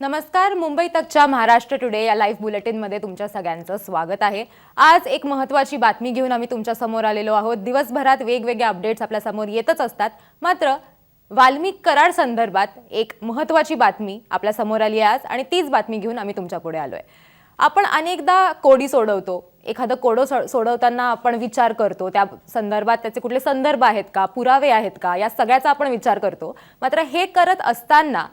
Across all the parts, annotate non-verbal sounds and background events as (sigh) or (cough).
नमस्कार मुंबई तकच्या महाराष्ट्र टुडे या लाईव्ह बुलेटिनमध्ये तुमच्या सगळ्यांचं स्वागत आहे. आज एक महत्त्वाची बातमी घेऊन आम्ही तुमच्यासमोर आलेलो आहोत. दिवसभरात वेगवेगळे अपडेट्स आपल्यासमोर येतच असतात. मात्र वाल्मिक करार संदर्भात एक महत्त्वाची बातमी आपल्यासमोर आली आहे आज आणि तीच बातमी घेऊन आम्ही तुमच्यापुढे आलोय. आपण अनेकदा कोडी सोडवतो. एखादं कोडो सो सोडवताना आपण विचार करतो. त्या संदर्भात त्याचे कुठले संदर्भ आहेत का? पुरावे आहेत का? या सगळ्याचा आपण विचार करतो. मात्र हे करत असताना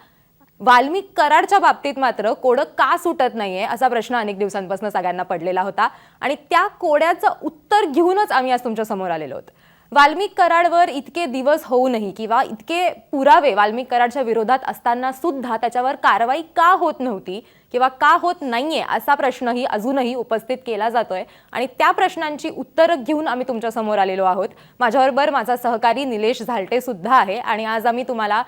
वाल्मिक कराडच्या बाबतीत मात्र कोडं का सुटत नाहीये असा प्रश्न अनेक दिवसांपासून सगळ्यांना पडलेला होता. आणि त्या कोड्याचं उत्तर घेऊनच आम्ही आज तुमच्यासमोर आलेलो आहोत. वाल्मिक कराडवर इतके दिवस होऊनही किंवा इतके पुरावे वाल्मिक कराडच्या विरोधात असताना सुद्धा त्याच्यावर कारवाई का होत नव्हती किंवा का होत नाहीये असा प्रश्नही अजूनही उपस्थित केला जातोय. आणि त्या प्रश्नांची उत्तरं घेऊन आम्ही तुमच्यासमोर आलेलो आहोत. माझ्याबरोबर माझा सहकारी निलेश झालटे सुद्धा आहे. आणि आज आम्ही तुम्हाला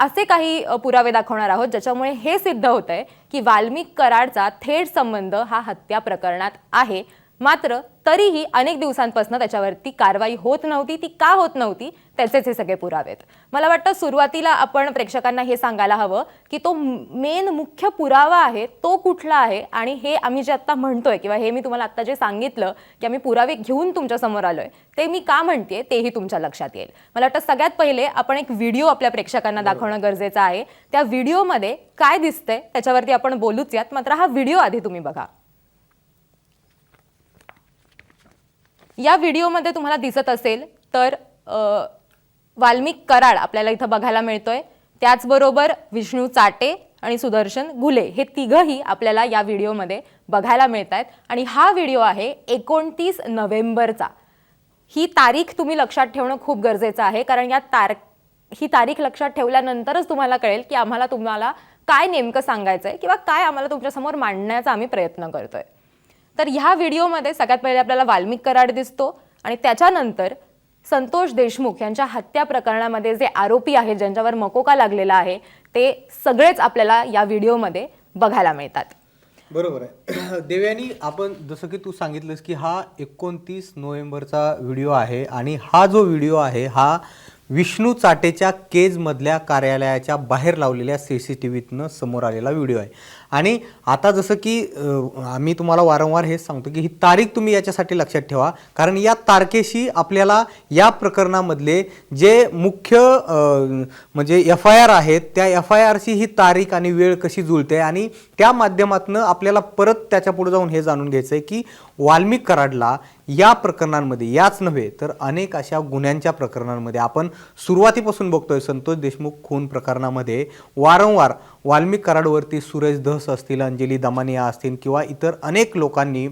असे काही पुरावे दाखवणार आहोत ज्याच्यामुळे हे सिद्ध होत आहे की वाल्मिक कराडचा थेट संबंध हा हत्या प्रकरणात आहे. मात्र तरीही अनेक दिवसांपासून त्याच्यावरती कारवाई होत नव्हती ती का होत नव्हती त्याचेच हे सगळे पुरावे आहेत मला वाटतं सुरुवातीला आपण प्रेक्षकांना हे सांगायला हवं की तो मेन मुख्य पुरावा आहे तो कुठला आहे आणि हे आम्ही जे आत्ता म्हणतोय किंवा हे मी तुम्हाला आत्ता जे सांगितलं की आम्ही पुरावे घेऊन तुमच्यासमोर आलोय ते मी का म्हणते तेही तुमच्या लक्षात येईल. मला वाटतं सगळ्यात पहिले आपण एक व्हिडिओ आपल्या प्रेक्षकांना दाखवणं गरजेचं आहे. त्या व्हिडिओमध्ये काय दिसतंय त्याच्यावरती आपण बोलूच यात मात्र हा व्हिडिओ आधी तुम्ही बघा. या व्हिडिओमध्ये तुम्हाला दिसत असेल तर वाल्मिक कराड आपल्याला इथं बघायला मिळतोय. त्याचबरोबर विष्णू चाटे आणि सुदर्शन घुले हे तिघंही आपल्याला या व्हिडिओमध्ये बघायला मिळत आहेत आणि हा व्हिडिओ आहे एकोणतीस नोव्हेंबरचा. ही तारीख तुम्ही लक्षात ठेवणं खूप गरजेचं आहे कारण या तार ही तारीख लक्षात ठेवल्यानंतरच तुम्हाला कळेल की आम्हाला तुम्हाला काय नेमकं सांगायचं आहे किंवा काय आम्हाला तुमच्यासमोर मांडण्याचा आम्ही प्रयत्न करतोय. तर ह्या व्हिडिओमध्ये सगळ्यात पहिले आपल्याला वाल्मिक कराड दिसतो आणि त्याच्यानंतर संतोष देशमुख यांच्या हत्या प्रकरणामध्ये जे आरोपी आहेत ज्यांच्यावर मकोका लागलेला आहे ते सगळेच आपल्याला या व्हिडिओमध्ये बघायला मिळतात. बरोबर आहे. (clears throat) देवयानी आपण जसं की तू सांगितलंस की हा एकोणतीस नोव्हेंबरचा व्हिडिओ आहे आणि हा जो व्हिडिओ आहे हा विष्णू चाटेच्या केजमधल्या कार्यालयाच्या बाहेर लावलेल्या सी सी टी व्हीतनं समोर आलेला व्हिडिओ आहे. आणि आता जसं की आम्ही तुम्हाला वारंवार हेच सांगतो की ही तारीख तुम्ही याच्यासाठी लक्षात ठेवा. कारण या तारखेशी आपल्याला या प्रकरणामधले जे मुख्य म्हणजे एफ आय आर आहेत त्या एफ आय आरशी ही तारीख आणि वेळ कशी जुळते आणि त्या माध्यमातून आपल्याला परत त्याच्या पुढे जाऊन हे जाणून घ्यायचं आहे की वाल्मिक कराडला या प्रकरणांमध्ये याच नव्हे तर अनेक अशा गुन्ह्यांच्या प्रकरणांमध्ये आपण सुरुवातीपासून बघतोय संतोष देशमुख खून प्रकरणामध्ये वारंवार वाल्मिक कराडवरती सुरेश धस असतील अंजली दमानिया असतील किंवा इतर अनेक लोकांनी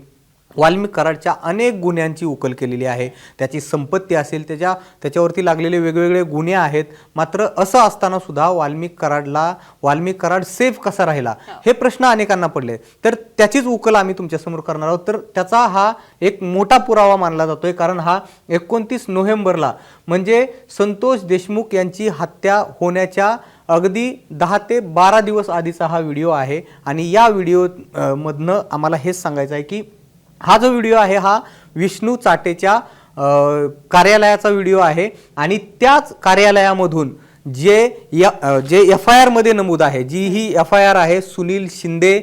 वाल्मिक कराडच्या अनेक गुन्ह्यांची उकल केलेली आहे. त्याची संपत्ती असेल त्याच्या त्याच्यावरती लागलेले वेगवेगळे गुन्हे आहेत. मात्र असं असताना सुद्धा वाल्मिक कराडला वाल्मिक कराड सेफ कसा राहिला? हे. प्रश्न अनेकांना पडले. तर त्याचीच उकल आम्ही तुमच्यासमोर करणार आहोत. तर त्याचा हा एक मोठा पुरावा मानला जातोय. कारण हा एकोणतीस नोव्हेंबरला म्हणजे संतोष देशमुख यांची हत्या होण्याच्या अगदी दहा ते बारा दिवस आधीचा हा व्हिडिओ आहे. आणि या व्हिडिओ मधनं आम्हाला हेच सांगायचं आहे की हा जो व्हिडिओ आहे हा विष्णू चाटेच्या कार्यालयाचा व्हिडिओ आहे. आणि त्याच कार्यालयामधून जे या जे एफ आय आरमध्ये नमूद आहे जी ही एफ आय आर आहे सुनील शिंदे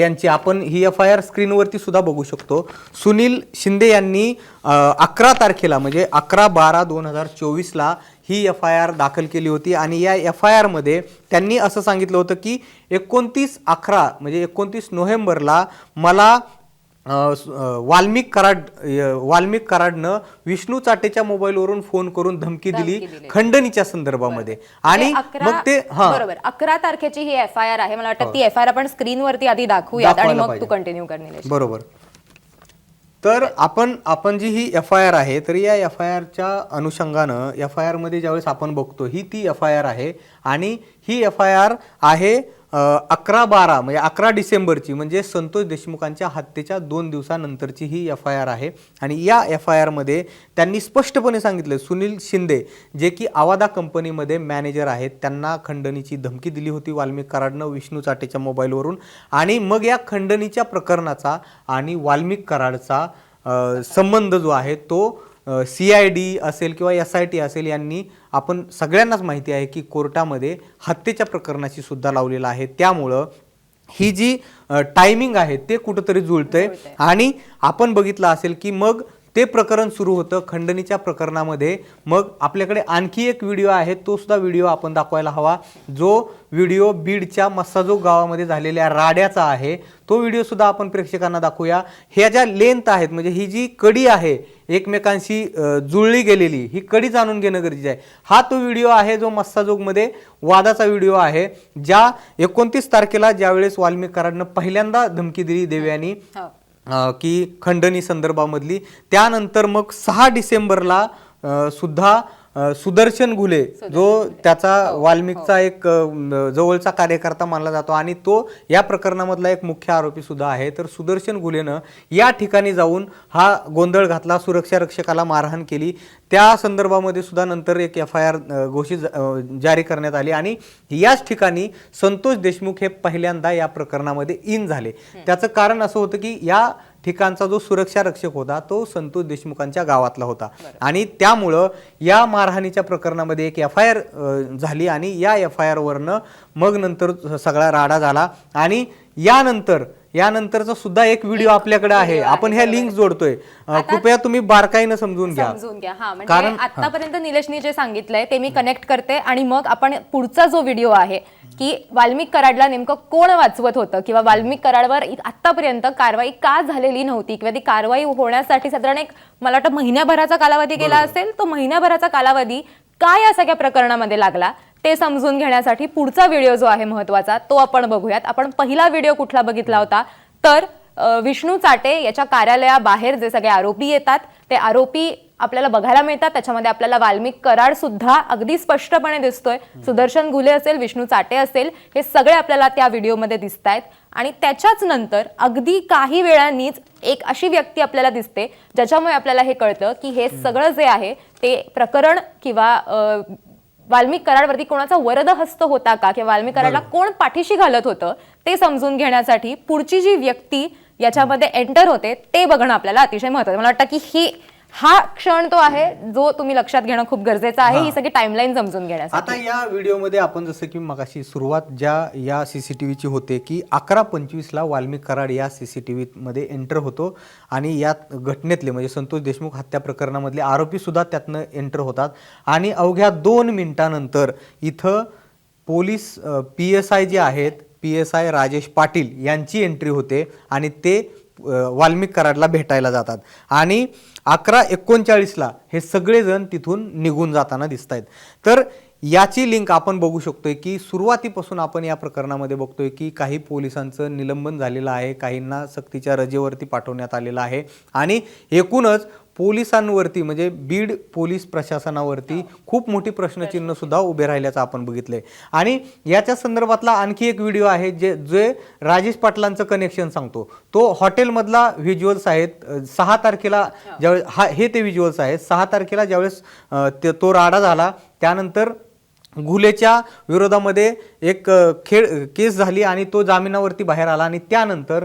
यांची. आपण ही एफ आय आर स्क्रीनवरती सुद्धा बघू शकतो. सुनील शिंदे यांनी अकरा तारखेला म्हणजे अकरा बारा दोन हजार चोवीसला ही एफ आय आर दाखल केली होती. आणि या एफ आय आरमध्ये त्यांनी असं सांगितलं होतं की एकोणतीस अकरा म्हणजे एकोणतीस नोव्हेंबरला मला वाल्मिक कराड वाल्मिक कराडनं विष्णू चाटेच्या मोबाईलवरून फोन करून धमकी दिली खंडणीच्या संदर्भामध्ये. आणि ते अकरा- मग ते हा. बरोबर. अकरा तारखेची ही एफ आय आर आहे. मला वाटतं ती एफ आय आर आपण स्क्रीनवरती आधी दाखवूयात आणि मग. तू कंटिन्यू कर बरोबर. तर आपण आपण जी ही एफ आय आर आहे तर या एफ आय आरच्या अनुषंगानं एफ आय आरमध्ये ज्यावेळेस आपण बघतो ही ती एफ आय आर आहे. आणि ही एफ आय आर आहे अकरा बारा म्हणजे अकरा डिसेंबरची म्हणजे संतोष देशमुखांच्या हत्येच्या दोन दिवसानंतरची ही एफ आय आर आहे. आणि या एफ आय आरमध्ये त्यांनी स्पष्टपणे सांगितलं सुनील शिंदे जे की आवादा कंपनीमध्ये मॅनेजर आहेत त्यांना खंडणीची धमकी दिली होती वाल्मिक कराडनं विष्णू चाटेच्या मोबाईलवरून. आणि मग या खंडणीच्या प्रकरणाचा आणि वाल्मिक कराडचा संबंध जो आहे तो सी आय डी असेल किंवा एस आय टी असेल यांनी आपण सगळ्यांनाच माहिती आहे की कोर्टामध्ये हत्येच्या प्रकरणाची सुद्धा लावलेलं आहे. त्यामुळं ही जी टायमिंग आहे ते कुठंतरी जुळतंय. आणि आपण बघितलं असेल की मग ते प्रकरण सुरू होतं खंडणीच्या प्रकरणामध्ये. मग आपल्याकडे आणखी एक व्हिडिओ आहे तो सुद्धा व्हिडिओ आपण दाखवायला हवा. जो व्हिडिओ बीडच्या मस्साजोग गावामध्ये झालेल्या राड्याचा आहे तो व्हिडिओसुद्धा आपण प्रेक्षकांना दाखवूया. ह्या ज्या लेंथ आहेत म्हणजे ही जी कडी आहे एकमेकांशी जुळली गेलेली ही कडी जाणून घेणं गरजेचं आहे. हा तो व्हिडिओ आहे जो मस्साजोगमध्ये वादाचा व्हिडिओ आहे ज्या एकोणतीस तारखेला ज्यावेळेस वाल्मिक कराडनं पहिल्यांदा धमकी दिली देवयानी हो. की खंडणी संदर्भामधली. त्यानंतर मग सहा डिसेंबरला सुद्धा सुदर्शन घुले जो त्याचा वाल्मिकचा एक अ, म, जवळचा कार्यकर्ता मानला जातो आणि तो या प्रकरणामधला एक मुख्य आरोपी सुद्धा आहे. तर सुदर्शन घुलेनं या ठिकाणी जाऊन हा गोंधळ घातला सुरक्षा रक्षकाला मारहाण केली. त्या संदर्भामध्ये सुद्धा नंतर एक एफ आय आर घोषित जारी करण्यात आली आणि याच ठिकाणी संतोष देशमुख हे पहिल्यांदा या प्रकरणामध्ये इन झाले. त्याचं कारण असं होतं की या ठिकाणचा जो सुरक्षा रक्षक होता तो संतोष देशमुखांच्या गावातला होता. आणि त्यामुळं या मारहाणीच्या प्रकरणामध्ये एक एफ आय आर झाली आणि या एफ आय आरवरनं मग नंतर सगळा राडा झाला आणि यानंतर यानंतरचा सुद्धा एक व्हिडिओ आपल्याकडे आहे. आपण ह्या लिंक जोडतोय. कृपया तुम्ही बारकाईनं समजून घ्या. समजून घ्या. हा म्हणजे कारण- आतापर्यंत निलेशनी जे सांगितलंय ते मी कनेक्ट करते आणि मग आपण पुढचा जो व्हिडिओ आहे की वाल्मिक कराडला नेमकं कोण वाचवत होतं? किंवा वाल्मिक कराडवर आतापर्यंत कारवाई का झालेली नव्हती? किंवा ती कारवाई होण्यासाठी साधारण एक मला वाटतं महिन्याभराचा कालावधी गेला असेल तो महिन्याभराचा कालावधी का या सगळ्या प्रकरणामध्ये लागला? ते समजून घेण्यासाठी पुढचा व्हिडिओ जो आहे महत्त्वाचा तो आपण बघूयात. आपण पहिला व्हिडिओ कुठला बघितला होता? तर विष्णू चाटे याच्या कार्यालयाबाहेर जे सगळे आरोपी येतात ते आरोपी आपल्याला बघायला मिळतात. त्याच्यामध्ये आपल्याला वाल्मिक कराड सुद्धा अगदी स्पष्टपणे दिसतोय. सुदर्शन घुले असेल विष्णू चाटे असेल हे सगळे आपल्याला त्या व्हिडिओमध्ये दिसत आहेत आणि त्याच्याच नंतर अगदी काही वेळांनीच एक अशी व्यक्ती आपल्याला दिसते ज्याच्यामुळे आपल्याला हे कळतं की हे सगळं जे आहे ते प्रकरण किंवा वाल्मिक कराडवरती कोणाचा वरद हस्त होता का? किंवा वाल्मिक कराडला कोण पाठीशी घालत होतं? ते समजून घेण्यासाठी पुढची जी व्यक्ती याच्यामध्ये एंटर होते ते बघणं आपल्याला अतिशय महत्वाचं मला वाटतं की ही हा क्षण तो आहे जो तुम्ही लक्षात घेणं खूप गरजेचं आहे ही. सगळी टाइमलाईन समजून घेण्यासाठी. आता या व्हिडिओमध्ये आपण जसं की मगाशी सुरुवात ज्या या सीसीटीव्हीची होते की अकरा पंचवीसला वाल्मिक कराड या सीसीटीव्ही मध्ये एंटर होतो आणि या घटनेतले म्हणजे संतोष देशमुख हत्या प्रकरणामधले आरोपी सुद्धा त्यातनं एंटर होतात. आणि अवघ्या दोन मिनिटानंतर इथं पोलीस पी एस आय जे आहेत P S I Rajesh Patil यांची एंट्री होते आणि ते वाल्मिक कराडला भेटायला जातात. आणि अकरा एकोणचाळीसला हे सगळेजण तिथून निघून जाताना दिसत आहेत तर याची लिंक आपण बघू शकतोय की सुरुवातीपासून आपण या प्रकरणामध्ये बघतोय की काही पोलिसांचं निलंबन झालेलं आहे काहींना सक्तीच्या रजेवरती पाठवण्यात आलेलं आहे. आणि एकूणच पोलिसांवरती म्हणजे बीड पोलीस प्रशासनावरती खूप मोठी प्रश्नचिन्ह सुद्धा उभे राहिल्याचं आपण बघितलंय. आणि याच्या संदर्भातला आणखी एक व्हिडिओ आहे जे जे राजेश पाटलांचं कनेक्शन सांगतो. तो हॉटेलमधला व्हिज्युअल्स आहेत सहा तारखेला ज्यावेळेस हा हे ते व्हिज्युअल्स आहेत. सहा तारखेला ज्यावेळेस ते- तो राडा झाला त्यानंतर घुलेच्या विरोधामध्ये एक खेळ केस झाली आणि तो जामिनावरती बाहेर आला आणि त्यानंतर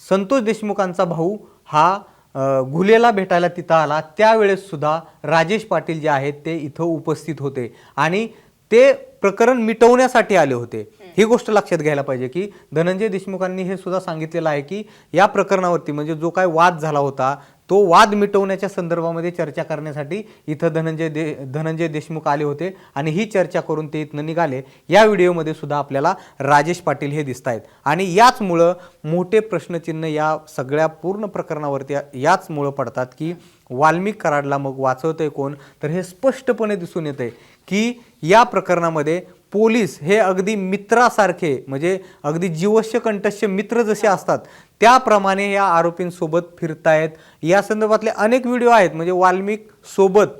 संतोष देशमुखांचा भाऊ हा घुलेला भेटायला तिथं आला. त्यावेळेस सुद्धा राजेश पाटील जे आहेत ते इथं उपस्थित होते आणि ते प्रकरण मिटवण्यासाठी आले होते. ही गोष्ट लक्षात घ्यायला पाहिजे की धनंजय देशमुखांनी हे सुद्धा सांगितलेलं आहे की या प्रकरणावरती म्हणजे जो काय वाद झाला होता तो वाद मिटवण्याच्या संदर्भामध्ये चर्चा करण्यासाठी इथं धनंजय दे धनंजय देशमुख आले होते आणि ही चर्चा करून ते इथनं निघाले. या व्हिडिओमध्ये सुद्धा आपल्याला राजेश पाटील हे दिसत आहेत आणि याचमुळं मोठे प्रश्नचिन्ह या सगळ्या पूर्ण प्रकरणावरती याचमुळं पडतात की वाल्मिक कराडला मग वाचवतंय कोण? तर हे स्पष्टपणे दिसून येतंय की या प्रकरणामध्ये पोलीस हे अगदी मित्रासारखे म्हणजे अगदी जीवश्य कंठस्य मित्र जसे असतात त्याप्रमाणे या आरोपींसोबत फिरतायत. या संदर्भातले अनेक व्हिडिओ आहेत म्हणजे वाल्मिक सोबत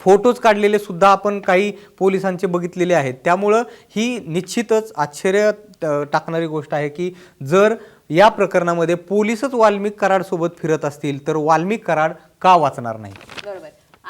फोटोज काढलेले सुद्धा आपण काही पोलिसांचे बघितलेले आहेत. त्यामुळं ही निश्चितच आश्चर्य टाकणारी गोष्ट आहे की जर या प्रकरणामध्ये पोलीसच वाल्मिक कराडसोबत फिरत असतील तर वाल्मिक कराड का वाचणार नाही? बरोबर.